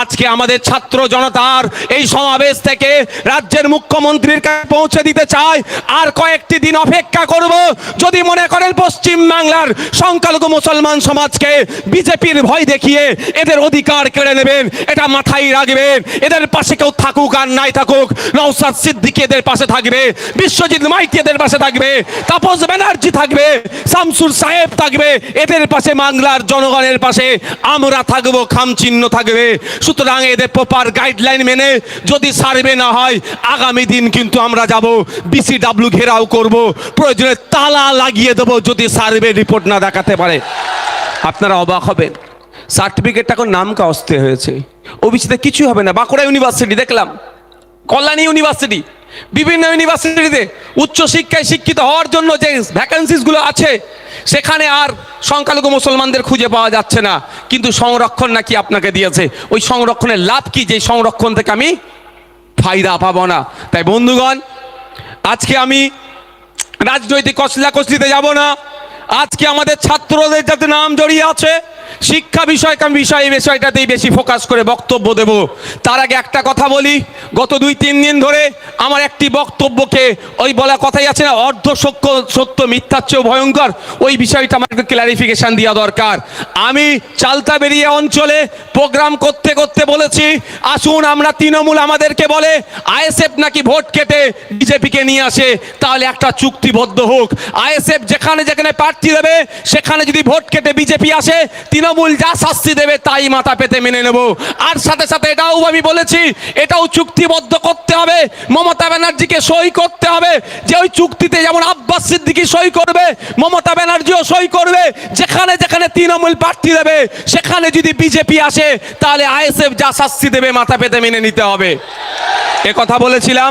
আজকে আমাদের ছাত্র জনতার এই সমাবেশ থেকে রাজ্যের মুখ্যমন্ত্রীর কাছে পৌঁছে দিতে চাই। আর কয়েকটি দিন অপেক্ষা করব। যদি মনে করেন পশ্চিম বাংলার সংখ্যালঘু মুসলমান সমাজকে বিজেপির ভয় দেখিয়ে এদের অধিকার কেড়ে নেবেন, এটা মাথায় রাখবেন। এদের পাশে কেউ থাকুক আর নাই থাকুক নৌসাদ সিদ্দিকি এদের পাশে থাকবে, বিশ্বজিৎ মাইতি এদের পাশে থাকবে, তাপস ব্যানার্জি থাকবে, শামসুর সাহেব থাকবে। এদের পাশে বাংলার জনগণের পাশে আমরা থাকব খাম চিহ্ন থাকবে। সুতরাং এদের প্রপার গাইডলাইন মেনে যদি সার্ভে না হয়, আগামী দিন কিন্তু আমরা যাব বিসিডাব্লিউ ঘেরাও করব, প্রয়োজনে তালা লাগিয়ে দেবো যদি সার্ভে রিপোর্ট না দেখাতে পারে। আপনারা অবাক হবেন সার্টিফিকেট এখন নাম কাস্তে হয়েছে। ওবিসিতে কিছু হবে না, বাঁকুড়া ইউনিভার্সিটি দেখলাম, কল্যাণী ইউনিভার্সিটি বিভিন্ন ইউনিভার্সিটিতে উচ্চশিক্ষায় শিক্ষিত হওয়ার জন্য যে ভ্যাকেন্সিসগুলো আছে সেখানে আর সংখ্যালঘু মুসলমানদের খুঁজে পাওয়া যাচ্ছে না। কিন্তু সংরক্ষণ নাকি আপনাকে দিয়েছে। ওই সংরক্ষণের লাভ কি? যে সংরক্ষণ থেকে আমি ফায়দা পাবো না। তাই বন্ধুগণ, আজকে আমি রাজনৈতিক কসলা কসলিতে যাব না। আজকে আমাদের ছাত্রদের যাতে নাম জড়িয়ে আছে শিক্ষা বিষয় বিষয় এই বিষয়টাতেই বেশি ফোকাস করে বক্তব্য দেব। তার আগে একটা কথা বলি, গত দুই, তিন দিন ধরে আমার একটি বক্তব্যকে ওই বলা কথাই আছে না, অর্ধ সত্য সত্য মিথ্যার চেয়েও ভয়ঙ্কর, ওই বিষয়টা আমার একটু ক্লারিফিকেশন দেওয়া দরকার। আমি চালতা বেরিয়ে অঞ্চলে প্রোগ্রাম করতে করতে বলেছি, আসুন আমরা তৃণমূল আমাদেরকে বলে, আইএসএফ নাকি ভোট কেটে বিজেপিকে নিয়ে আসে, তাহলে একটা চুক্তিবদ্ধ হোক। আইএসএফ যেখানে যেখানে প্রার্থী দেবে, সেখানে যদি ভোট কেটে বিজেপি আসে তৃণমূল যা শাস্তি দেবে তাই মাথা পেতে মেনে নেব। আর সাথে সাথে এটাও আমি বলেছি, এটাও চুক্তিবদ্ধ করতে হবে। মমতা ব্যানার্জিকে সই করতে হবে। যে ওই চুক্তিতে যেমন আব্বাস সিদ্দিকি সই করবে, মমতা ব্যানার্জিও সই করবে। যেখানে যেখানে তৃণমূল প্রার্থী দেবে, সেখানে যদি বিজেপি আসে, তাহলে আইএসএফ যা শাস্তি দেবে, মাথা পেতে মেনে নিতে হবে। এ কথা বলেছিলাম।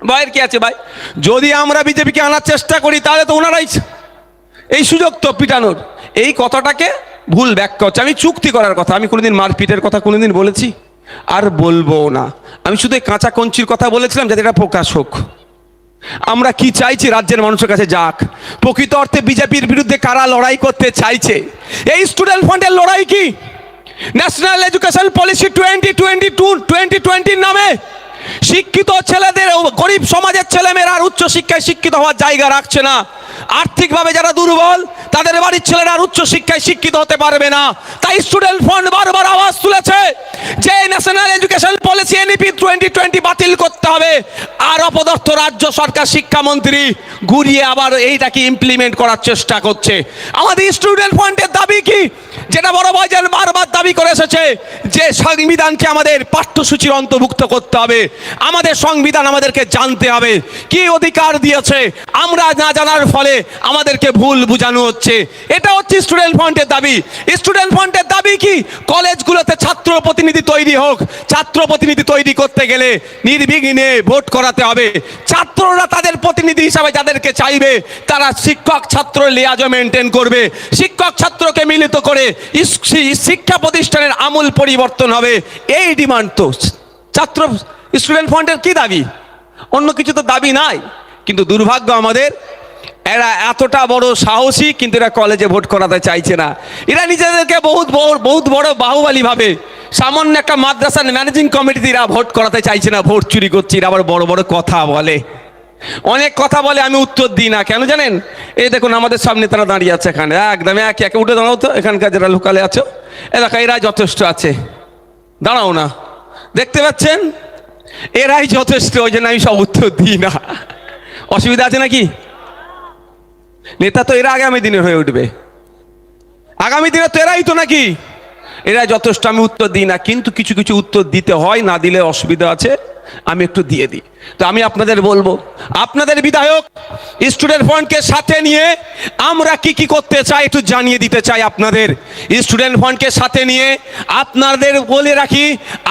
ভাইয়ের কি আছে ভাই? যদি আমরা বিজেপিকে আনার চেষ্টা করি, তাহলে তো ওনারাই এই সুযোগ তো পিটানোর। এই কথাটাকে ভুল ব্যাখ্যা হচ্ছে। আমি চুক্তি করার কথা, আমি কোনোদিন মারপিটের কথা কোনোদিন বলেছি? আর বলব না। আমি শুধু কাঁচা কঞ্চির কথা বলেছিলাম যাতে এটা প্রকাশ হোক। আমরা কি চাইছি রাজ্যের মানুষের কাছে যাক? প্রকৃত অর্থে বিজেপির বিরুদ্ধে কারা লড়াই করতে চাইছে? এই স্টুডেন্ট ফান্ডের লড়াই কি? National education policy twenty twenty to twenty টোয়েন্টির নামে শিক্ষিত ছেলেদের গরিব সমাজের ছেলেমেয়েরা আর উচ্চ শিক্ষায় শিক্ষিত হওয়ার জায়গা রাখছে না। আর্থিকভাবে যারা দুর্বল, তাদের বাড়ির ছেলেরা উচ্চ শিক্ষায় শিক্ষিত হতে পারবে না। তাই স্টুডেন্ট ফান্ড বারবার আওয়াজ তুলেছে যে national education policy NEP twenty twenty বাতিল করতে হবে। আর অপদস্থ রাজ্য সরকার শিক্ষামন্ত্রী ঘুরিয়ে আবার এইটাকে ইমপ্লিমেন্ট করার চেষ্টা করছে। আমাদের স্টুডেন্ট ফান্ডের দাবি কি? যেটা বড় ভাইজান বারবার দাবি করে এসেছে যে সংবিধানকে আমাদের পাঠ্যসূচির অন্তর্ভুক্ত করতে হবে। আমাদের সংবিধান আমাদেরকে জানতে হবে। কি অধিকার দিয়েছে? আমরা না জানার ফলে আমাদেরকে ভুল বোঝানো হচ্ছে। এটা হচ্ছে স্টুডেন্ট ফ্রন্টের দাবি। স্টুডেন্ট ফ্রন্টের দাবি কি? কলেজগুলোতে ছাত্র প্রতিনিধি তৈরি হোক। ছাত্র প্রতিনিধি তৈরি করতে গেলে নির্বিঘ্নে ভোট করাতে হবে। ছাত্ররা তাদের প্রতিনিধি হিসাবে যাদেরকে চাইবে, তারা শিক্ষক ছাত্র লিয়াজ মেনটেন করবে। শিক্ষক ছাত্রকে মিলিত করে শিক্ষা প্রতিষ্ঠানের আমূল পরিবর্তন হবে। এই ডিমান্ড তো। ছাত্র স্টুডেন্ট ফ্রন্টের কি দাবি? অন্য কিছু তো দাবি নাই। কিন্তু দুর্ভাগ্য আমাদের, এরা এতটা বড় সাহসী, কিন্তু এরা কলেজে ভোট করাতে চাইছে না। এরা নিজেদেরকে বহুত বহুত বড় বাহুবালী ভাবে সামান্য একটা মাদ্রাসার ম্যানেজিং কমিটিতে এরা ভোট করাতে চাইছে না ভোট চুরি করছে। এরা আবার বড় বড় কথা বলে। অনেক কথা বলে, আমি উত্তর দিই না। কেন জানেন? এই দেখুন, আমাদের সামনে তারা দাঁড়িয়ে আছে এখানে। একদম একে একে। উঠে দাঁড়াও তো, এখানকার যারা লোকালে আছো এলাকা এরা যথেষ্ট আছে। দাঁড়াও না। দেখতে পাচ্ছেন? এরাই যথেষ্ট, ওই জন্য আমি সব উত্তর দিই না। অসুবিধা আছে নাকি? নেতা তো এরা আগামী দিনের হয়ে উঠবে। আগামী দিনে তো এরাই তো নাকি? এরা যথেষ্ট, আমি উত্তর দিই না, কিন্তু কিছু কিছু উত্তর দিতে হয়, না দিলে অসুবিধা আছে। আমি একটু দিয়ে দিই। তো আমি আপনাদের বলব, আপনাদের বিধায়ক স্টুডেন্ট ফান্ডকে সাথে নিয়ে আমরা কি কি করতে চাই একটু জানিয়ে দিতে চাই আপনাদের। স্টুডেন্ট ফান্ডকে সাথে নিয়ে আপনাদের বলে রাখি,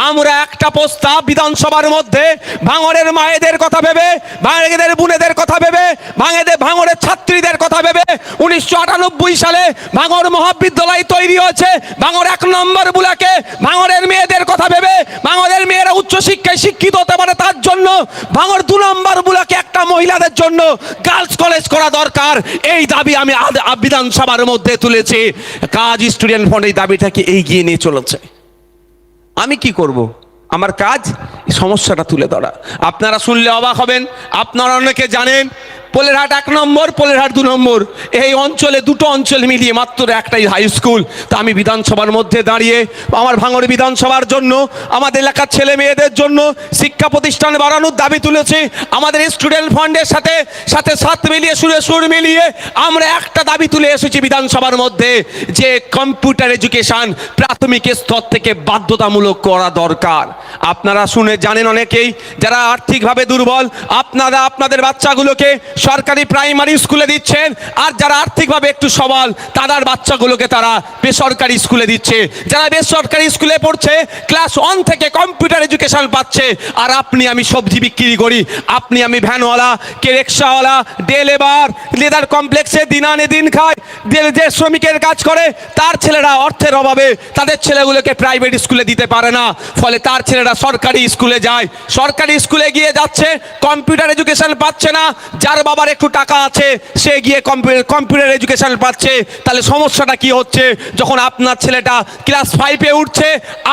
আমরা একটা প্রস্তাব বিধানসভার মধ্যে ভাঙড়ের মায়েদের কথা ভেবে, ভাঙড়ের বোনেদের কথা ভেবে ভাঙেদের ভাঙড়ের ছাত্রীদের কথা ভেবে উনিশশো আটানব্বই সালে ভাঙড় মহাবিদ্যালয় তৈরি হয়েছে। ভাঙড় এক নম্বর বুলাকে ভাঙড়ের মেয়েদের কথা ভেবে ভাঙড়ের মেয়েরা উচ্চশিক্ষায় শিক্ষিত হতে পারে তার জন্য। ভাঙড় দু নম্বর বুলাকে একটা মহিলাদের জন্য গার্লস কলেজ করা দরকার। এই দাবি আমি বিধানসভার মধ্যে তুলেছি। কাজ স্টুডেন্ট ফন্ড এই দাবিটাকে এগিয়ে নিয়ে চলেছে। আমি কি করব? আমার কাজ সমস্যাটা তুলে ধরা। আপনারা শুনলে অবাক হবেন, আপনারা অনেকে জানেন পোলেরহাট এক নম্বর, পোলেরহাট দু নম্বর। এই অঞ্চলে, দুটো অঞ্চল মিলিয়ে মাত্র একটাই হাই স্কুল তা আমি বিধানসভার মধ্যে দাঁড়িয়ে, আমার ভাঙড় বিধানসভার জন্য, আমাদের এলাকার ছেলে মেয়েদের জন্য শিক্ষা প্রতিষ্ঠান বাড়ানোর দাবি তুলেছি। আমাদের স্টুডেন্ট ফান্ডের সাথে সাথে সাত মিলিয়ে সুরে সুর মিলিয়ে আমরা একটা দাবি তুলে এসেছি বিধানসভার মধ্যে, যে কম্পিউটার এডুকেশন প্রাথমিক স্তর থেকে বাধ্যতামূলক করা দরকার। আপনারা শুনে জানেন অনেকেই, যারা আর্থিকভাবে দুর্বল, আপনারা আপনাদের বাচ্চাগুলোকে সরকারি প্রাইমারি স্কুলে দিচ্ছেন। আর যারা আর্থিকভাবে একটু সবল, তাদের বাচ্চাগুলোকে তারা বেসরকারি স্কুলে দিচ্ছে। যারা বেসরকারি স্কুলে পড়ছে, ক্লাস ওয়ান থেকে কম্পিউটার এডুকেশন পাচ্ছে। আর আপনি, আমি সবজি বিক্রি করি। আপনি, আমি ভ্যানওয়ালা কে রিক্সাওয়ালা ডে লেবার লেদার কমপ্লেক্সে দিন আনে দিন খায়। যে- শ্রমিকের কাজ করে, তার ছেলেরা অর্থের অভাবে তাদের ছেলেগুলোকে প্রাইভেট স্কুলে দিতে পারে না। ফলে তার ছেলেরা সরকারি স্কুলে যায়। সরকারি স্কুলে গিয়ে যাচ্ছে, কম্পিউটার এডুকেশন পাচ্ছে না। যার বাবার একটু টাকা আছে, সে গিয়ে কম্পিউটার এডুকেশন পাচ্ছে। তাহলে সমস্যাটা কি হচ্ছে? যখন আপনার ছেলেটা ক্লাস ফাইভে উঠছে,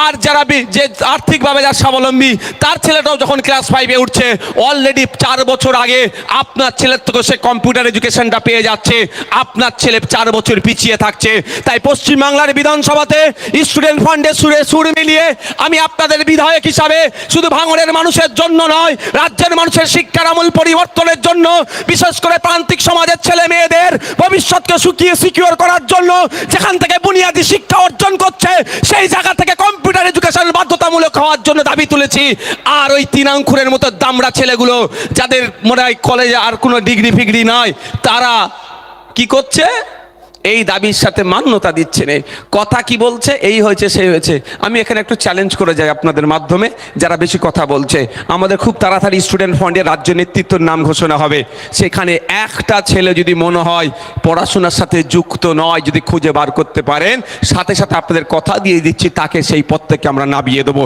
আর যারা যে আর্থিকভাবে যার স্বাবলম্বী, তার ছেলেটাও যখন ক্লাস ফাইভে উঠছে অলরেডি চার বছর আগে আপনার ছেলের থেকে সে কম্পিউটার এডুকেশনটা পেয়ে যাচ্ছে। আপনার ছেলে চার বছর পিছিয়ে থাকছে। তাই পশ্চিমবাংলার বিধানসভাতে স্টুডেন্ট ফান্ডের সুরে সুর মিলিয়ে আমি আপনাদের বিধায়ক হিসাবে শুধু ভাঙড়ের মানুষের জন্য নয়, রাজ্যের মানুষের শিক্ষার আমূল পরিবর্তনের জন্য বিশেষ করে প্রান্তিক সমাজের ছেলে মেয়েদের ভবিষ্যৎকে শুকিয়ে সিকিউর করার জন্য যেখান থেকে বুনিয়াদী শিক্ষা অর্জন করছে, সেই জায়গা থেকে কম্পিউটার এডুকেশন বাধ্যতামূলক হওয়ার জন্য দাবি তুলেছি। আর ওই তিনাঙ্কুরের মতো দামড়া ছেলেগুলো, যাদের মনে হয় কলেজে আর কোনো ডিগ্রি ফিগ্রি নয় তারা কি করছে? এই দাবির সাথে মান্যতা দিচ্ছে না কথা কি বলছে? এই হয়েছে, সেই হয়েছে। আমি এখানে একটু চ্যালেঞ্জ করে যাই আপনাদের মাধ্যমে, যারা বেশি কথা বলছে। আমাদের খুব তাড়াতাড়ি স্টুডেন্ট ফান্ডে রাজ্য নেতৃত্বর নাম ঘোষণা হবে। সেখানে একটা ছেলে যদি মনে হয় পড়াশোনার সাথে যুক্ত নয়, যদি খুঁজে বার করতে পারেন, সাথে সাথে আপনাদের কথা দিয়ে দিচ্ছি, তাকে সেই পথ থেকে আমরা নামিয়ে দেবো।